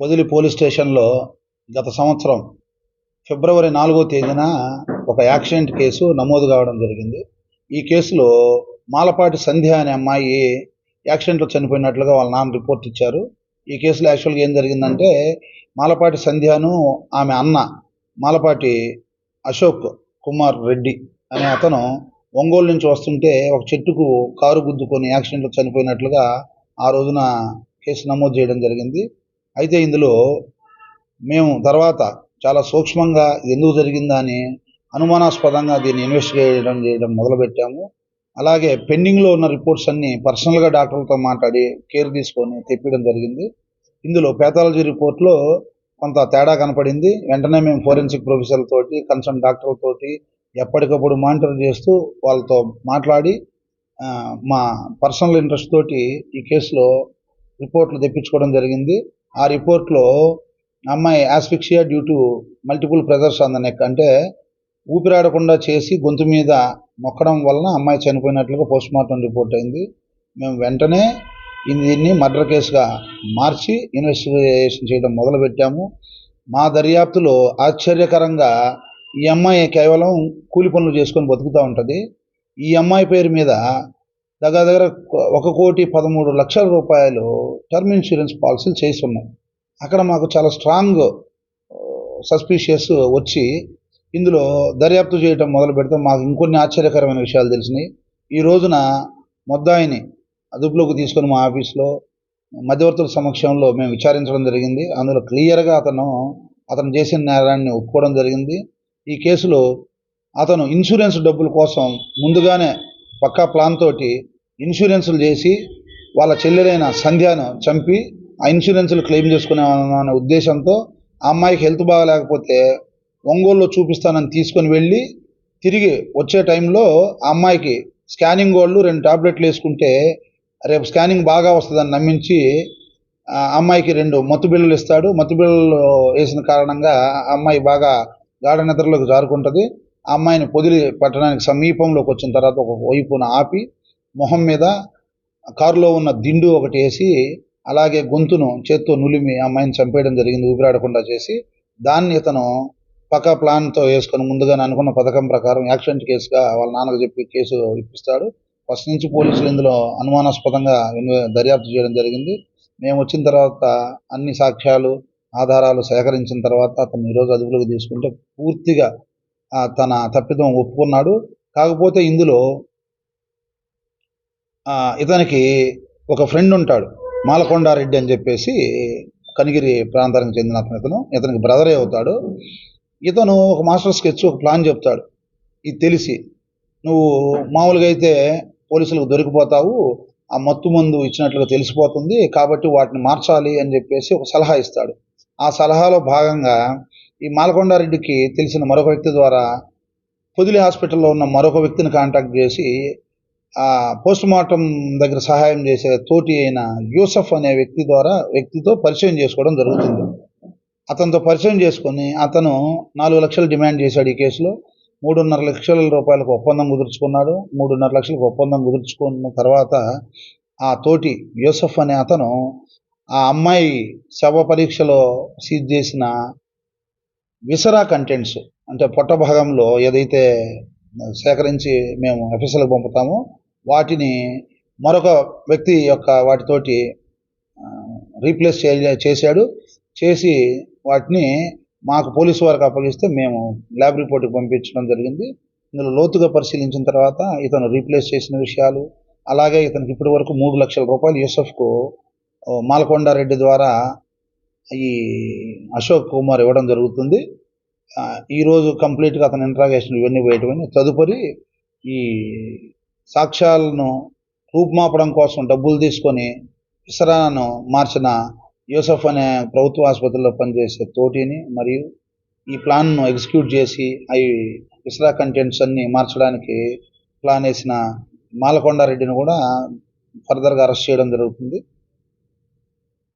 Podili police స్టేషన్లో గత సంవత్సరం ఫిబ్రవరి నాలుగో తేదీన ఒక యాక్సిడెంట్ కేసు నమోదు కావడం జరిగింది. ఈ కేసులో మాలపాటి సంధ్య అనే అమ్మాయి యాక్సిడెంట్లో చనిపోయినట్లుగా వాళ్ళ నాన్న రిపోర్ట్ ఇచ్చారు. ఈ కేసులో యాక్చువల్గా ఏం జరిగిందంటే మాలపాటి సంధ్యను ఆమె అన్న మాలపాటి అశోక్ కుమార్ రెడ్డి అనే అతను ఒంగోలు నుంచి వస్తుంటే ఒక చెట్టుకు కారు గుద్దుకొని యాక్సిడెంట్లో చనిపోయినట్లుగా ఆ రోజున కేసు నమోదు చేయడం జరిగింది. అయితే ఇందులో మేము తర్వాత చాలా సూక్ష్మంగా ఎందుకు జరిగిందా అని అనుమానాస్పదంగా దీన్ని ఇన్వెస్టిగేట్ చేయడం చేయడం మొదలుపెట్టాము. అలాగే పెండింగ్లో ఉన్న రిపోర్ట్స్ అన్ని పర్సనల్గా డాక్టర్లతో మాట్లాడి కేర్ తీసుకొని తెప్పించడం జరిగింది. ఇందులో పేథాలజీ రిపోర్ట్లో కొంత తేడా కనపడింది. వెంటనే మేము ఫోరెన్సిక్ ప్రొఫెసర్ తోటి కన్సర్న్ డాక్టర్లతోటి ఎప్పటికప్పుడు మానిటర్ చేస్తూ వాళ్ళతో మాట్లాడి మా పర్సనల్ ఇంట్రెస్ట్ తోటి ఈ కేసులో రిపోర్ట్లు తెప్పించుకోవడం జరిగింది. ఆ రిపోర్ట్లో అమ్మాయి asphyxia due to multiple pressures on the neck అంటే ఊపిరాడకుండా చేసి గొంతు మీద నొక్కడం వలన అమ్మాయి చనిపోయినట్లుగా పోస్ట్ మార్టం రిపోర్ట్ అయింది. మేము వెంటనే దీన్ని మర్డర్ కేసుగా మార్చి ఇన్వెస్టిగేషన్ చేయడం మొదలుపెట్టాము. మా దర్యాప్తులో ఆశ్చర్యకరంగా ఈ అమ్మాయి కేవలం కూలి పనులు చేసుకొని బతుకుతూ ఉంటుంది. ఈ అమ్మాయి పేరు మీద దగ్గర దగ్గర ఒక కోటి పదమూడు లక్షల రూపాయలు టర్మ్ ఇన్సూరెన్స్ పాలసీలు చేసి ఉన్నాయి అక్కడ మాకు చాలా స్ట్రాంగ్ సస్పీషియస్ వచ్చి ఇందులో దర్యాప్తు చేయటం మొదలు పెడితే మాకు ఇంకొన్ని ఆశ్చర్యకరమైన విషయాలు తెలిసినాయి. ఈ రోజున ముద్దాయిని అదుపులోకి తీసుకొని మా ఆఫీస్లో మధ్యవర్తుల సమక్షంలో మేము విచారించడం జరిగింది. అందులో క్లియర్గా అతను అతను చేసిన నేరాన్ని ఒప్పుకోవడం జరిగింది. ఈ కేసులో అతను ఇన్సూరెన్స్ డబ్బుల కోసం ముందుగానే పక్కా ప్లాన్ తోటి ఇన్సూరెన్సులు చేసి వాళ్ళ చెల్లెలైన సంధ్యను చంపి ఆ ఇన్సూరెన్సులు క్లెయిమ్ చేసుకునే అనే ఉద్దేశంతో ఆ అమ్మాయికి హెల్త్ బాగాలేకపోతే ఒంగోలులో చూపిస్తానని తీసుకొని వెళ్ళి తిరిగి వచ్చే టైంలో ఆ అమ్మాయికి స్కానింగ్ వాళ్ళు రెండు టాబ్లెట్లు వేసుకుంటే రేపు స్కానింగ్ బాగా వస్తుందని నమ్మించి ఆ అమ్మాయికి రెండు మత్తు బిళ్ళలు ఇస్తాడు. మత్తు బిళ్ళలు వేసిన కారణంగా ఆ అమ్మాయి బాగా గాఢ నిద్రలోకి జారుకుంటుంది. ఆ అమ్మాయిని పొదిలి పట్టణానికి సమీపంలోకి వచ్చిన తర్వాత ఒక వైపున ఆపి మొహం మీద కారులో ఉన్న దిండు ఒకటి వేసి అలాగే గొంతును చేత్తో నులిమి అమ్మాయిని చంపేయడం జరిగింది ఊపిరాడకుండా చేసి దాన్ని ఇతను పక్క ప్లాన్తో వేసుకొని ముందుగా అనుకున్న పథకం ప్రకారం యాక్సిడెంట్ కేసుగా వాళ్ళ నాన్నకు చెప్పి కేసు ఇప్పిస్తాడు. ఫస్ట్ నుంచి పోలీసులు ఇందులో అనుమానాస్పదంగా దర్యాప్తు చేయడం జరిగింది. మేము వచ్చిన తర్వాత అన్ని సాక్ష్యాలు ఆధారాలు సేకరించిన తర్వాత అతను ఈరోజు అదుపులోకి తీసుకుంటే పూర్తిగా తన తప్పిదం ఒప్పుకున్నాడు. కాకపోతే ఇందులో ఇతనికి ఒక ఫ్రెండ్ ఉంటాడు. మాలకొండారెడ్డి అని చెప్పేసి కనిగిరి ప్రాంతానికి చెందిన అతను ఇతను ఇతనికి బ్రదరే అవుతాడు. ఇతను ఒక మాస్టర్ స్కెచ్ ఒక ప్లాన్ చెప్తాడు. ఇది తెలిసి నువ్వు మామూలుగా అయితే పోలీసులకు దొరికిపోతావు. ఆ మత్తు మందు ఇచ్చినట్లుగా తెలిసిపోతుంది. కాబట్టి వాటిని మార్చాలి అని చెప్పేసి ఒక సలహా ఇస్తాడు. ఆ సలహాలో భాగంగా ఈ మాలకొండారెడ్డికి తెలిసిన మరొక వ్యక్తి ద్వారా పొదిలి హాస్పిటల్లో ఉన్న మరొక వ్యక్తిని కాంటాక్ట్ చేసి ఆ పోస్ట్ మార్టం దగ్గర సహాయం చేసే తోటి అయిన యూసఫ్ అనే వ్యక్తి ద్వారా వ్యక్తితో పరిచయం చేసుకోవడం జరుగుతుంది. అతనితో పరిచయం చేసుకొని అతను నాలుగు లక్షలు డిమాండ్ చేశాడు ఈ కేసులో. మూడున్నర లక్షల రూపాయలకు ఒప్పందం కుదుర్చుకున్నాడు. మూడున్నర లక్షలకు ఒప్పందం కుదుర్చుకున్న తర్వాత ఆ తోటి యూసఫ్ అనే అతను ఆ అమ్మాయి శవ పరీక్షలో సీజ్ చేసిన విసరా కంటెంట్స్ అంటే పొట్ట భాగంలో ఏదైతే సేకరించి మేము ఎఫ్ఎస్ఎల్కి పంపుతామో వాటిని మరొక వ్యక్తి యొక్క వాటితోటి రీప్లేస్ చేశాడు. చేసి వాటిని మాకు పోలీసు వారికి అప్పగిస్తే మేము ల్యాబ్ రిపోర్ట్కి పంపించడం జరిగింది. ఇందులో లోతుగా పరిశీలించిన తర్వాత ఇతను రీప్లేస్ చేసిన విషయాలు అలాగే ఇతనికి ఇప్పటి వరకు మూడు లక్షల రూపాయలు యూసఫ్కు మాలకొండారెడ్డి ద్వారా ఈ అశోక్ కుమార్ ఇవ్వడం జరుగుతుంది. ఈరోజు కంప్లీట్గా అతని ఇంట్రాగేషన్ ఇవన్నీ బయటపడి తదుపరి ఈ సాక్ష్యాలను రూపుమాపడం కోసం డబ్బులు తీసుకొని ఇసరాను మార్చిన యూసఫ్ అనే ప్రభుత్వ ఆసుపత్రిలో పనిచేసే తోటిని మరియు ఈ ప్లాన్ను ఎగ్జిక్యూట్ చేసి అవి ఇస్రా కంటెంట్స్ అన్ని మార్చడానికి ప్లాన్ వేసిన మాలకొండారెడ్డిని కూడా ఫర్దర్గా అరెస్ట్ చేయడం జరుగుతుంది.